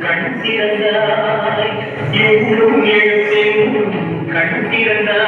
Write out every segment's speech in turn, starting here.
கண் திறந்தாய். என்றும் எழுத்தெங்கும் கண் திறந்தாய்.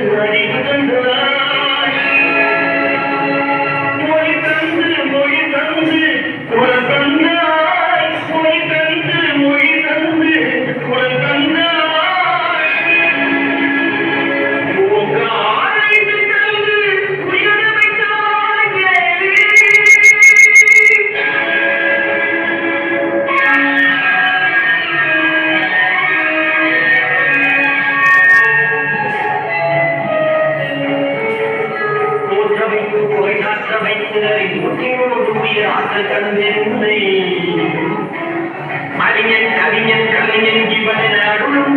மற்ற வைத்தினரை ஒட்டியோடுடைய ஆற்றல் தந்தேருந்தை அறிஞன் கவிஞன் கலைஞன் இவனின் அருளும்